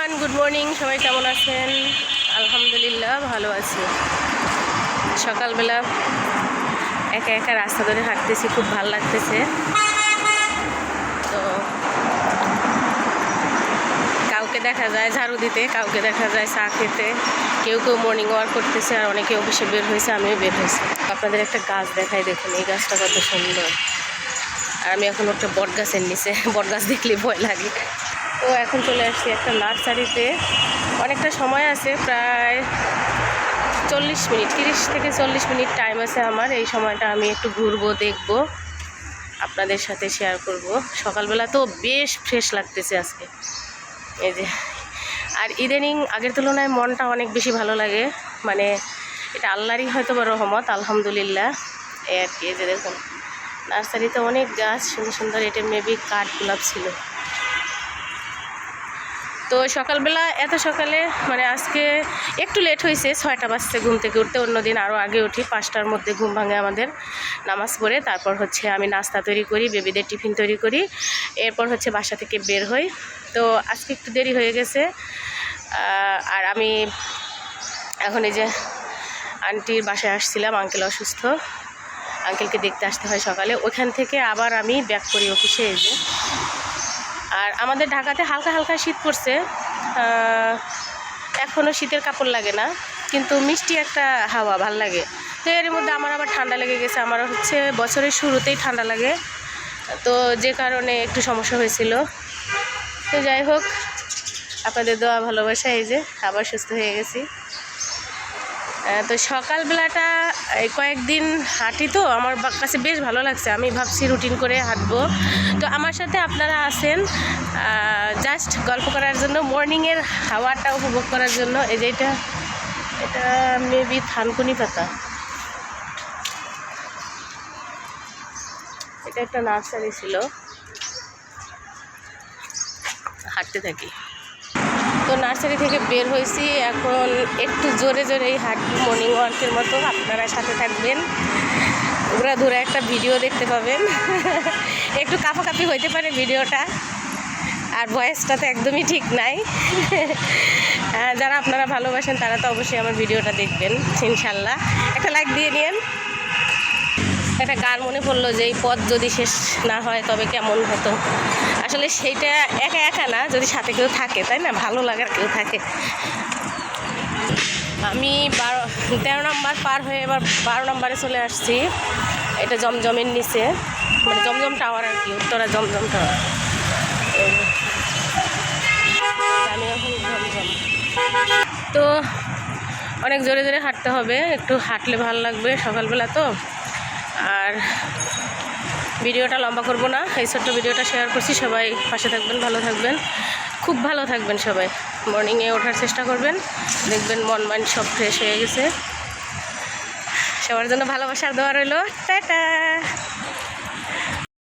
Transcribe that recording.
Everyone good morning সবাই কেমন আছেন? আলহামদুলিল্লাহ, ভালো আছি। সকালবেলা একা একা রাস্তা ধরে হাঁটতেছি, খুব ভালো লাগতেছে। তো কাউকে দেখা যায় ঝাড়ু দিতে, কাউকে দেখা যায় চা খেতে। কেউ কেউ মর্নিং ওয়াক করতেছে আর অনেকে অফিসে বের হয়েছে, আমিও বের হয়েছি। আপনাদের একটা গাছ দেখাই, দেখুন, এই গাছটা কত সুন্দর। আর আমি এখন একটা বট গাছের নিচে বট গাছ দেখলে ভয় লাগে। তো এখন চলে আসছি একটা নার্সারিতে। অনেকটা সময় আছে, প্রায় চল্লিশ মিনিট, তিরিশ থেকে চল্লিশ মিনিট টাইম আছে আমার। এই সময়টা আমি একটু ঘুরবো, দেখব, আপনাদের সাথে শেয়ার করব। সকালবেলা তো বেশ ফ্রেশ লাগতেছে আজকে। এই যে, আর ইদানিং আগের তুলনায় মনটা অনেক বেশি ভালো লাগে। মানে এটা আল্লাহরই হয়তো বা রহমত, আলহামদুলিল্লাহ। এই আর কি, এই যে দেখুন, নার্সারিতে অনেক গাছ, সুন্দর সুন্দর এটা মেবি কাঠ গোলাপ ছিল। তো সকালবেলা, এত সকালে মানে আজকে একটু লেট হয়েছে ছয়টা বাজছে ঘুম থেকে উঠতে, অন্যদিন আরও আগে উঠি, পাঁচটার মধ্যে ঘুম ভাঙে আমাদের, নামাজ পড়ে, তারপর হচ্ছে আমি নাস্তা তৈরি করি, বেবিদের টিফিন তৈরি করি, এরপর হচ্ছে বাসা থেকে বের হই। তো আজকে একটু দেরি হয়ে গেছে আর আমি এখন এই যে আন্টির বাসায় আসছিলাম, আঙ্কেল অসুস্থ, আঙ্কেলকে দেখতে আসতে হয় সকালে, ওখান থেকে আবার আমি ব্যাক করি অফিসে যে। আর আমাদের ঢাকাতে হালকা হালকা শীত পড়ছে এখনও শীতের কাপড় লাগে না, কিন্তু মিষ্টি একটা হাওয়া ভালো লাগে। তো এর মধ্যে আমার আবার ঠান্ডা লেগে গেছে, আমার হচ্ছে বছরের শুরুতেই ঠান্ডা লাগে, তো যে কারণে একটু সমস্যা হয়েছিল। তো যাই হোক, আপনাদের দোয়া ভালোবাসা এই যে আবার সুস্থ হয়ে গেছি। তো সকালবেলাটা কয়েকদিন হাঁটি তো, আমার কাছে বেশ ভালো লাগছে। আমি ভাবছি রুটিন করে হাঁটবো। তো আমার সাথে আপনারা আছেন জাস্ট গল্প করার জন্য মর্নিংয়ের হাওয়াটা উপভোগ করার জন্য। এই যে এটা এটা মেবি থানকুনি পাতা। এটা একটা নার্সারি ছিল। হাঁটতে থাকি। তো নার্সারি থেকে বের হয়েছি। এখন একটু জোরে জোরে এই হাঁটবো মর্নিং ওয়ার্কের মতো আপনারা সাথে থাকবেন। ঘোরা ধরে একটা ভিডিও দেখতে পাবেন। একটু কাফাকাফি হইতে পারে ভিডিওটা আর ভয়েসটা তো একদমই ঠিক নাই। যারা আপনারা ভালোবাসেন তারা তো অবশ্যই আমার ভিডিওটা দেখবেন, ইনশাল্লাহ। একটা লাইক দিয়ে নিন একটা গান মনে পড়ল যে এই পথ যদি শেষ না হয় তবে কেমন হতো? আসলে সেইটা একা একা না, যদি সাথে কেউ থাকে, তাই না? ভালো লাগার কেউ থাকে। আমি বারো, তেরো নম্বর পার হয়ে এবার বারো নম্বরে চলে আসছি। এটা জমজমের নিচে। মানে জমজম টাওয়ার আর কি, উত্তরা জমজম টাওয়ার। জমজম। তো অনেক জোরে জোরে হাঁটতে হবে, একটু হাঁটলে ভালো লাগবে সকালবেলা তো। আর ভিডিওটা লম্বা করব না। এই ছোট্ট ভিডিওটা শেয়ার করছি। সবাই পাশে থাকবেন, ভালো থাকবেন। খুব ভালো থাকবেন সবাই। মর্নিংয়ে ওঠার চেষ্টা করবেন। দেখবেন মন মাইন্ড সব ফ্রেশ হয়ে গেছে। সবার জন্য ভালোবাসার দেওয়া রইল। টাটা!